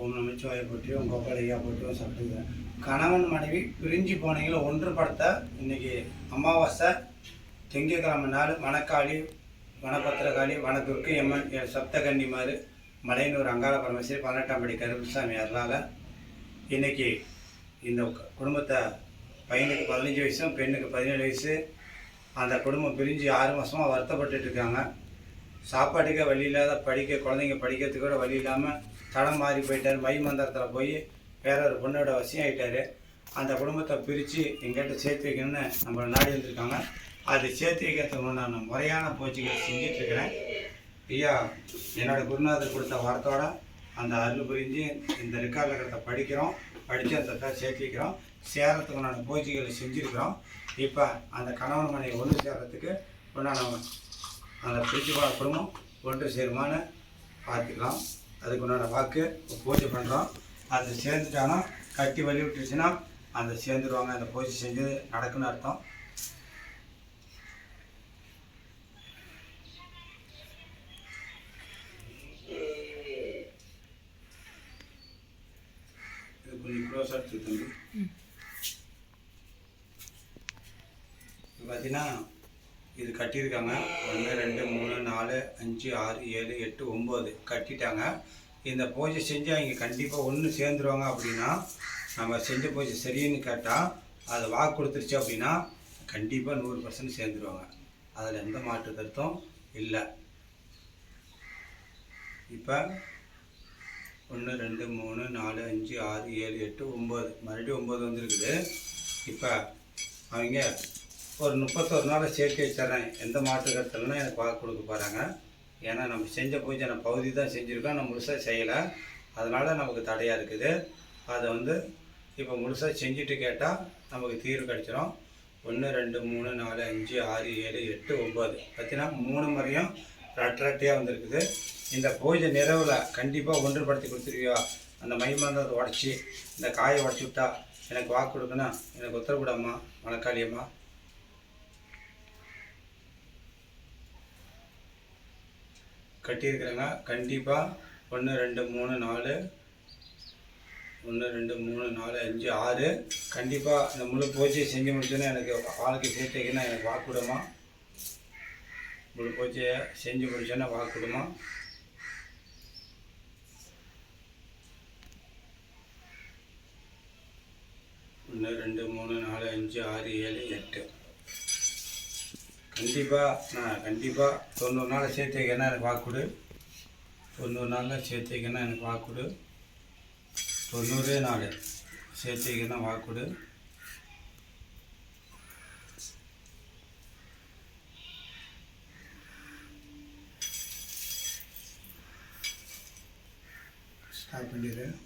நமச்சிவாயை போற்றியும் கோபாலையா போற்றியும் சாப்பிட்டுங்க கணவன் மனைவி பிரிஞ்சு போனீங்கள ஒன்றுபடுத்த இன்னைக்கு அமாவாசை திங்கக்கிழமை நாள் வனக்காளி வனபத்திரகாளி வனதுர்க்கு எம்மன் எ- சப்தகன்னிமார் மலையனூர் அங்காள பரமேஸ்வரி பதினெட்டாம் படி கருப்புசாமி அருளால் இன்னைக்கு இந்த குடும்பத்தை பையனுக்கு பதினஞ்சு வயசும் பெண்ணுக்கு பதினேழு வயசு அந்த குடும்பம் பிரிஞ்சு ஆறு மாதமாக வருத்தப்பட்டுட்டு இருக்காங்க. சாப்பாட்டுக்கே வழி இல்லாத படிக்க குழந்தைங்க படிக்கிறதுக்கு கூட வழி இல்லாமல் தடம் மாறி போயிட்டார். மை மந்திரத்தில் போய் வேற ஒரு பொண்ணோட வசியம் ஆயிட்டாரு. அந்த குடும்பத்தை பிரித்து எங்கிட்ட சேர்த்து வைக்கணும்னு நம்ம நாடி வந்திருக்காங்க அது சேர்த்து வைக்கிறதுக்கு உண்டான முறையான பூச்சிகள் செஞ்சிட்ருக்கிறேன் ஐயா என்னோட குருநாதர் கொடுத்த வாரத்தோட அந்த அருள் புரிஞ்சு இந்த ரெக்கார்டில் இருக்கிறத படிக்கிறோம். படித்து அந்த இடத்துல சேர்த்து வைக்கிறோம். சேரத்துக்கு உண்டான பூஜைகளை செஞ்சுருக்கிறோம். இப்போ அந்த கணவன் மனைவி ஒன்று சேர்றதுக்கு உண்டான அந்த பிரித்து குடும்பம் ஒன்று சேருமான்னு பார்த்துக்கலாம். அதுக்கு உண்டான வாக்கு பூஜை பண்ணுறோம் அது சேர்ந்துட்டானா கட்டி வழி விட்டுருச்சுன்னா அந்த சேர்ந்துருவாங்க அந்த பூஜை செஞ்சது நடக்குன்னு அர்த்தம். இது கொஞ்சம் க்ளோஸ் எடுத்து தம்பி. இது பார்த்தீங்கன்னா இது கட்டியிருக்காங்க. ஒன்று ரெண்டு மூணு நாலு அஞ்சு ஆறு ஏழு எட்டு ஒம்பது கட்டிட்டாங்க. இந்த பூஜை செஞ்சு அவங்க கண்டிப்பாக ஒன்று சேர்ந்துருவாங்க அப்படின்னா நம்ம செஞ்ச பூஜை சரின்னு கேட்டால் அது வாக்கு கொடுத்துருச்சு அப்படின்னா கண்டிப்பாக நூறு பர்சன்ட் சேர்ந்துருவாங்க. அதில் எந்த மாற்று கருத்தும் இல்லை. இப்போ ஒன்று ரெண்டு மூணு நாலு அஞ்சு ஆறு ஏழு எட்டு ஒம்பது மறுபடியும் ஒம்பது வந்துருக்குது. இப்போ அவங்க ஒரு முப்பத்தொரு நாளை சேர்த்து வச்சிட்றேன். எந்த மாற்று கருத்துலன்னா எனக்கு வாக்கு கொடுக்க போகிறாங்க ஏன்னா நம்ம செஞ்ச பூஜை நம்ம பகுதி தான் செஞ்சுருக்கோம். நம்ம முழுசாக செய்யலை. அதனால் நமக்கு தடையாக இருக்குது. அதை வந்து இப்போ முழுசாக செஞ்சுட்டு கேட்டால் நமக்கு தீர்வு கிடச்சிரும். ஒன்று ரெண்டு மூணு நாலு அஞ்சு ஆறு ஏழு எட்டு ஒம்பது பார்த்தீங்கன்னா மூணு முறையும் ரட்டரட்டையாக வந்திருக்குது. இந்த பூஜை நிறைவில் கண்டிப்பாக ஒன்றுபடுத்தி கொடுத்துருவியா? அந்த மைமந்தத்தை உடச்சி இந்த காயை உடச்சி விட்டா எனக்கு வாக்கு கொடுக்கணும் எனக்கு உத்தரவிடாமா மணக்காளியம்மா கட்டியிருக்கிறேங்க கண்டிப்பாக ஒன்று ரெண்டு மூணு நாலு. ஒன்று ரெண்டு மூணு நாலு அஞ்சு ஆறு. கண்டிப்பாக இந்த முழு பூஜையை செஞ்சு முடிச்சோன்னா எனக்கு வாழ்க்கை சேர்த்து எனக்கு வாக்குடுமா? முழு பூஜையை செஞ்சு முடிச்சோன்னா வாக்குடுமா? ஒன்று ரெண்டு மூணு நாலு அஞ்சு ஆறு ஏழு எட்டு. கண்டிப்பாக நான் கண்டிப்பாக தொண்ணூறு நாள் சேர்த்து வைக்கணும் எனக்கு வாக்குடு தொண்ணூறு நாளில் சேர்த்து வைக்கணும் எனக்கு வாக்குடு தொண்ணூறே நாள் சேர்த்து வைக்கணும் வாக்குடு ஸ்டாப் பண்ணிடுறேன்